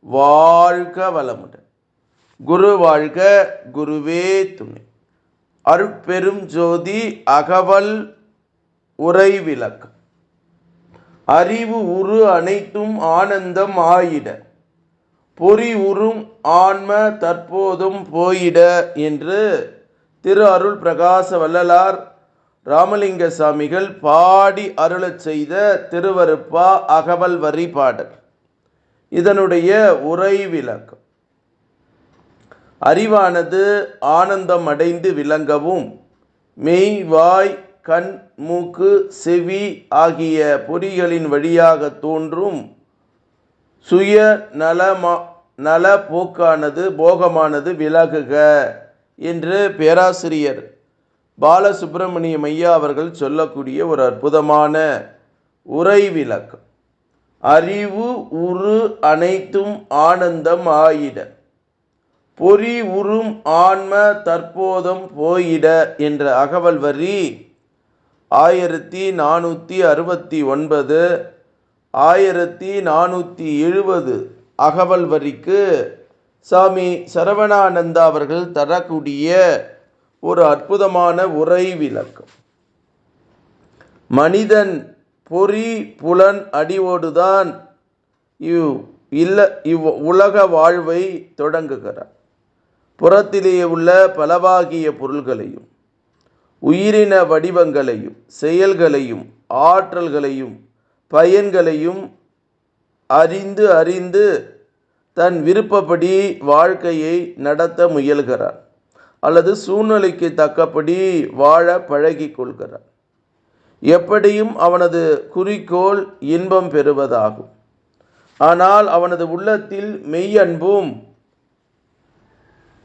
வாழ்க வளமுடன். குரு வாழ்க குருவே துணை. அருட்பெரும் ஜோதி அகவல் உரை விளக்கம் அறிவு உரு அனைத்தும் ஆனந்தம் ஆயிட. பொறி உறும் ஆன்ம தற்போதும் போயிட என்று திரு அருள் பிரகாச வள்ளலார் ராமலிங்க சாமிகள் பாடி அருளச் செய்த திருவருப்பா அகவல் வரி பாடல். இதனுடைய உரை விளக்கம். அறிவானது ஆனந்தம் அடைந்து விளங்கவும் மெய் வாய் கண் மூக்கு செவி ஆகிய பொறிகளின் வழியாக தோன்றும் சுய நலமா நல போக்கானது போகமானது விலகுக என்று பேராசிரியர் பாலசுப்பிரமணியம் ஐயா அவர்கள் சொல்லக்கூடிய ஒரு அற்புதமான உரை விளக்கம். அறிவு உரு அனைத்தும் ஆனந்தம் ஆயிட பொறி உறும் ஆன்ம தற்போதம் போயிட என்ற அகவல் வரி ஆயிரத்தி நானூற்றி அறுபத்தி ஒன்பது ஆயிரத்தி நானூற்றி எழுபது அகவல் வரிக்கு சாமி சரவணானந்தா அவர்கள் தரக்கூடிய ஒரு அற்புதமான உரை விளக்கம். மனிதன் பொறி புலன் அடிவோடுதான் இவ் இல்ல இவ் உலக வாழ்வை தொடங்குகிறார். புறத்திலே உள்ள பலவாகிய பொருள்களையும் உயிரின வடிவங்களையும் செயல்களையும் ஆற்றல்களையும் பயன்களையும் அறிந்து அறிந்து தன் விருப்பப்படி வாழ்க்கையை நடத்த முயல்கிறார். அல்லது சூழ்நிலைக்கு தக்கபடி வாழ பழகி கொள்கிறார். எப்படியும் அவனது குறிக்கோள் இன்பம் பெறுவதாகும். ஆனால் அவனது உள்ளத்தில் மெய் அன்பும்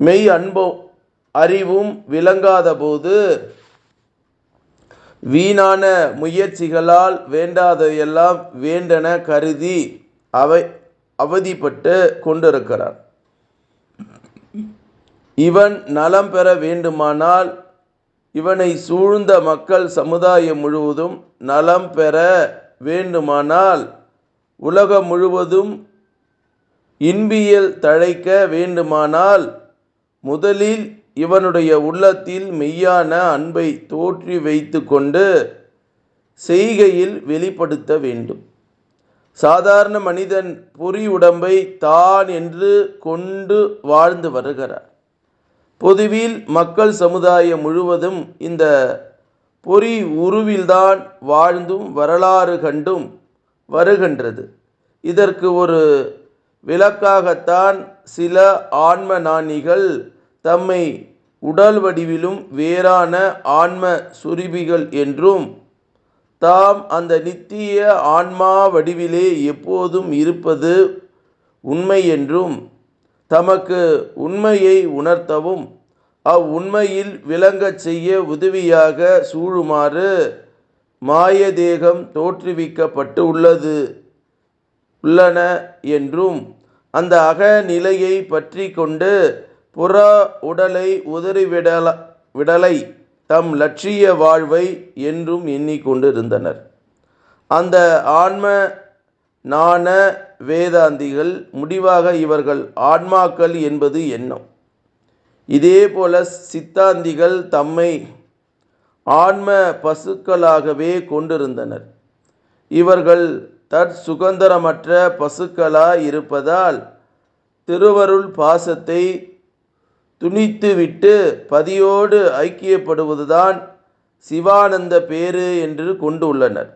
மெய் அன்பும் அறிவும் விளங்காத போது வீணான முயற்சிகளால் வேண்டாதையெல்லாம் வேண்டென கருதி அவை அவதிப்பட்டு கொண்டிருக்கிறான். இவன் நலம் பெற வேண்டுமானால் இவனை சூழ்ந்த மக்கள் சமுதாயம் முழுவதும் நலம் பெற வேண்டுமானால் உலகம் முழுவதும் இன்பியல் தழைக்க வேண்டுமானால் முதலில் இவனுடைய உள்ளத்தில் மெய்யான அன்பை தோற்றி வைத்து கொண்டு செய்கையில் வெளிப்படுத்த வேண்டும். சாதாரண மனிதன் பொறி உடம்பை தான் என்று கொண்டு வாழ்ந்து வருகிறார். பொதுவில் மக்கள் சமுதாயம் முழுவதும் இந்த பொறி உருவில்தான் வாழ்ந்தும் வரலாறு கண்டும் வருகின்றது. இதற்கு ஒரு விளக்காகத்தான் சில ஆன்ம நாணிகள் தம்மை உடல் வடிவிலும் வேறான ஆன்ம சுரிபிகள் என்றும் தாம் அந்த நித்திய ஆன்மா வடிவிலே எப்போதும் இருப்பது உண்மை என்றும் தமக்கு உண்மையை உணர்த்தவும் அவ்வுண்மையில் விளங்கச் செய்ய உதவியாக சூழுமாறு மாயதேகம் தோற்றுவிக்கப்பட்டு உள்ளது உள்ளன என்றும் அந்த அகநிலையை பற்றி கொண்டு புற உடலை உதறிவிடல விடலை தம் லட்சிய வாழ்வை என்றும் எண்ணிக்கொண்டிருந்தனர் அந்த ஆன்ம நாண வேதாந்திகள் முடிவாக இவர்கள் ஆன்மாக்கள் என்பது எண்ணம். இதேபோல சித்தாந்திகள் தம்மை ஆன்ம பசுக்களாகவே கொண்டிருந்தனர். இவர்கள் தற்சுகந்தரமற்ற பசுக்களாய் இருப்பதால் திருவருள் பாசத்தை துணித்துவிட்டு பதியோடு ஐக்கியப்படுவதுதான் சிவானந்த பேரு என்று கொண்டுள்ளனர்.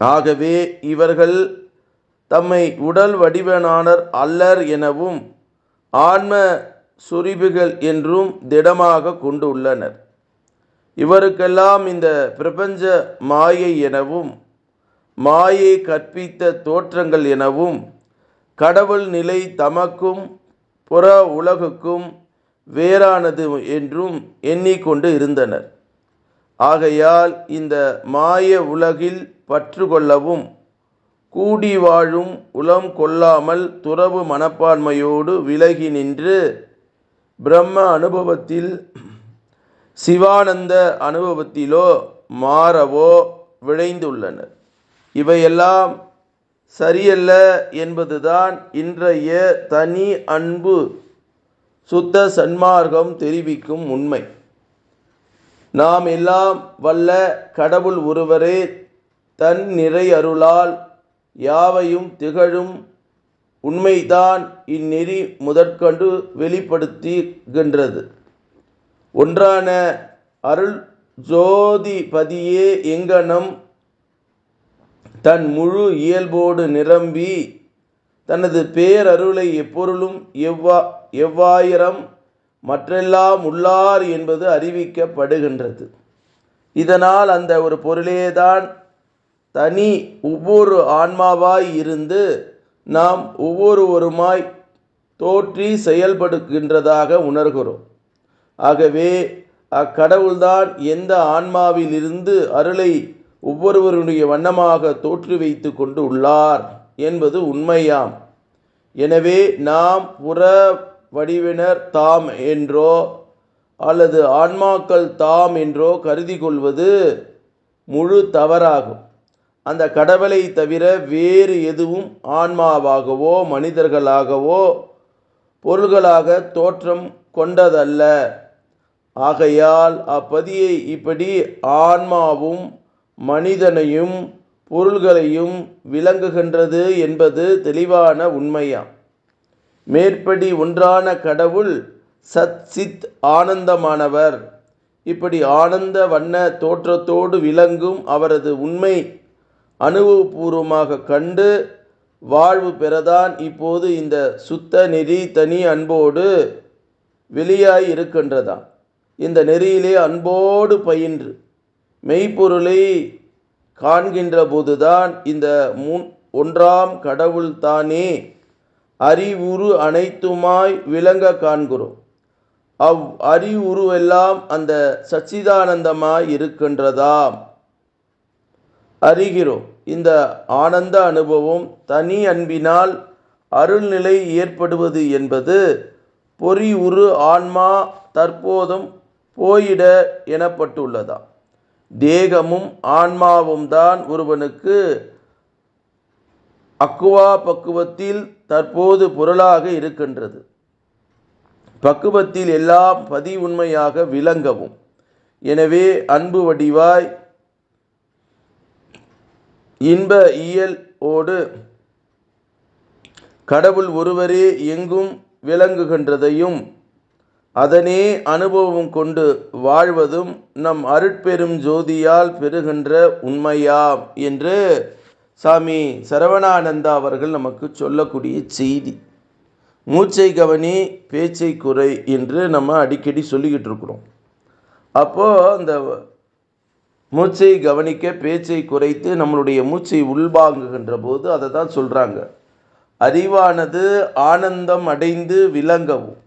ஆகவே இவர்கள் தம்மை உடல் வடிவனானர் அல்லர் எனவும் ஆன்ம சுரிபுகள் என்றும் திடமாக கொண்டுள்ளனர். இவருக்கெல்லாம் இந்த பிரபஞ்ச மாயை எனவும் மாயை கற்பித்த தோற்றங்கள் எனவும் கடவுள் நிலை தமக்கும் புற உலகுக்கும் வேறானது என்றும் எண்ணிக்கொண்டு இருந்தனர். ஆகையால் இந்த மாய உலகில் பற்றுக்கொள்ளவும் கூடி வாழும் உளம் கொள்ளாமல் துறவு மனப்பான்மையோடு விலகி நின்று பிரம்ம அனுபவத்தில் சிவானந்த அனுபவத்திலோ மாறவோ விளைந்துள்ளனர் இவையெல்லாம் சரியல்ல என்பதுதான் இன்றைய தனி அன்பு சுத்த சன்மார்க்கம் தெரிவிக்கும் உண்மை. நாம் எல்லாம் வல்ல கடவுள் ஒருவரே தன் நிறை அருளால் யாவையும் திகழும் உண்மைதான் இந்நெறி முதற்கண்டு வெளிப்படுத்துகின்றது. ஒன்றான அருள் ஜோதிபதியே எங்கனம் தன் முழு இயல்போடு நிரம்பி தனது பேரருளை எப்பொருளும் எவ்வா எவ்வாயிரம் மற்றெல்லாம் உள்ளார் என்பது அறிவிக்கப்படுகின்றது. இதனால் அந்த ஒரு பொருளேதான் தனி ஒவ்வொரு ஆன்மாவாய் இருந்து நாம் ஒவ்வொருவருமாய் தோற்றி செயல்படுகின்றதாக உணர்கிறோம். ஆகவே அக்கடவுள்தான் எந்த ஆன்மாவிலிருந்து அருளை ஒவ்வொருவருடைய வண்ணமாக தோற்றி வைத்து கொண்டு உள்ளார் என்பது உண்மையாம். எனவே நாம் புற வடிவினர் தாம் என்றோ அல்லது ஆன்மாக்கள் தாம் என்றோ கருதி கொள்வது முழு தவறாகும். அந்த கடவுளை தவிர வேறு எதுவும் ஆன்மாவாகவோ மனிதர்களாகவோ பொருள்களாக தோற்றம் கொண்டதல்ல. ஆகையால் அப்பதியை இப்படி ஆன்மாவும் மனிதனையும் பொருள்களையும் விளங்குகின்றது என்பது தெளிவான உண்மையாம் மேற்படி ஒன்றான கடவுள் சத் சித் ஆனந்தமானவர். இப்படி ஆனந்த வண்ண தோற்றத்தோடு விளங்கும் அவரது உண்மை அனுபவபூர்வமாக கண்டு வாழ்வு பெறதான் இப்போது இந்த சுத்த நெறி தனி அன்போடு வெளியாய் இருக்கின்றதாம். இந்த நெறியிலே அன்போடு பயின்று மெய்ப்பொருளை காண்கின்ற போதுதான் இந்த முன் ஒன்றாம் கடவுள் தானே அறிவுரு அனைத்துமாய் விளங்க காண்கிறோம். அவ் அறிவுருவெல்லாம் அந்த சச்சிதானந்தமாய் இருக்கின்றதாம். அறிகிறோம். இந்த ஆனந்த அனுபவம் தனி அன்பினால் அருள்நிலை ஏற்படுவது என்பது பொறி உரு ஆன்மா தற்போதும் போயிட எனப்பட்டுள்ளதா? தேகமும் ஆன்மாவும் தான் ஒருவனுக்கு அக்குவா பக்குவத்தில் தற்போது பொருளாக இருக்கின்றது. பக்குவத்தில் எல்லாம் பதி உண்மையாக விளங்கவும். எனவே அன்பு வடிவாய் இன்ப இயல் ஓடு கடவுள் ஒருவரே எங்கும் விளங்குகின்றதையும் அதனே அனுபவம் கொண்டு வாழ்வதும் நம் அருட்பெரும் ஜோதியால் பெறுகின்ற உண்மையாம் என்று சாமி சரவணானந்தா அவர்கள் நமக்கு சொல்லக்கூடிய செய்தி. மூச்சை கவனி பேச்சை குறை என்று நம்ம அடிக்கடி சொல்லிக்கிட்டு இருக்கிறோம். அப்போது அந்த மூச்சை கவனிக்க பேச்சை குறைத்து நம்மளுடைய மூச்சை உள்வாங்குகின்ற போது அதை தான் சொல்கிறாங்க அறிவானது ஆனந்தம் அடைந்து விளங்கவும்.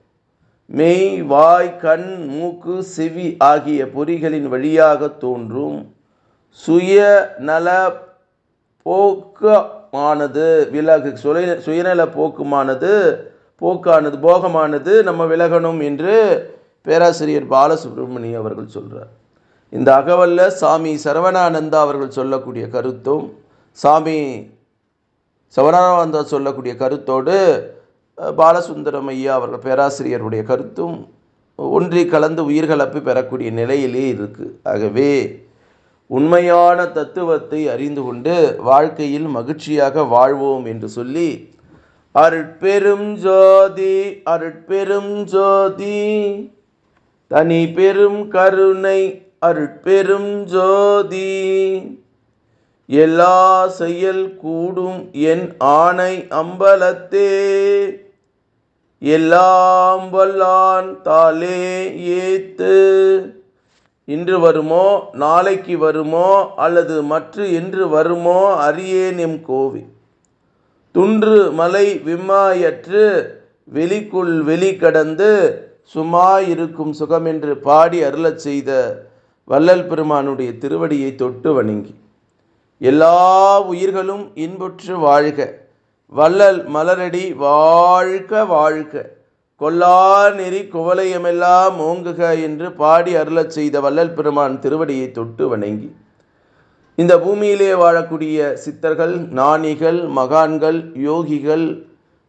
மெய் வாய் கண் மூக்கு செவி ஆகிய பொறிகளின் வழியாக தோன்றும். சுய நல போக்கமானது விலகு சுய சுயநல போக்குமானது போக்கானது போகமானது நம்ம விலகணும் என்று பேராசிரியர் பாலசுப்ரமணியம் அவர்கள் சொல்கிறார் இந்த அகவல்ல சாமி சரவணானந்தா அவர்கள் சொல்லக்கூடிய கருத்தும் சாமி சரவணானந்தா சொல்லக்கூடிய கருத்தோடு பாலசுந்தரம் ஐயா அவர்கள் பேராசிரியருடைய கருத்தும் ஒன்றி கலந்து உயிர்கலப்பு பெறக்கூடிய நிலையிலே இருக்குது ஆகவே உண்மையான தத்துவத்தை அறிந்து கொண்டு வாழ்க்கையில் மகிழ்ச்சியாக வாழ்வோம் என்று சொல்லி அருட்பெரும் ஜோதி அருட்பெரும் ஜோதி தனி பெரும் கருணை அருட்பெரும் ஜோதி. எல்லா செயல் கூடும் என் ஆணை அம்பலத்தே. எல்லாம் வல்லான் தாலே ஏத்து. இன்று வருமோ நாளைக்கு வருமோ அல்லது மற்ற என்று வருமோ அறியேன் எம் கோவி துன்று மலை விம்மாயற்று வெளிக்குள் வெளி கடந்து சும்மாயிருக்கும் சுகமென்று பாடி அருளச் செய்த வள்ளல் பெருமானுடைய திருவடியை தொட்டு வணங்கி எல்லா உயிர்களும் இன்புற்று வாழ்க. வள்ளல் மலரடி வாழ்க வாழ்க. கொல்லா நெறி குவலையமெல்லாம் ஓங்குக என்று பாடி அருளச் செய்த வள்ளல் பெருமான் திருவடியை தொட்டு வணங்கி இந்த பூமியிலே வாழக்கூடிய சித்தர்கள் ஞானிகள் மகான்கள் யோகிகள்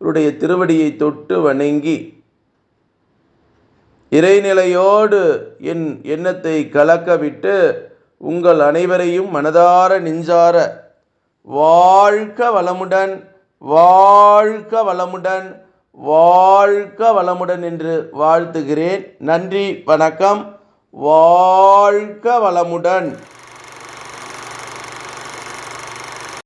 உடைய திருவடியை தொட்டு வணங்கி இறைநிலையோடு என் எண்ணத்தை கலக்கவிட்டு உங்கள் அனைவரையும் மனதார நெஞ்சார வாழ்க வளமுடன் வாழ்க வளமுடன் வாழ்க வளமுடன் என்று வாழ்த்துகிறேன். நன்றி வணக்கம். வாழ்க வளமுடன்.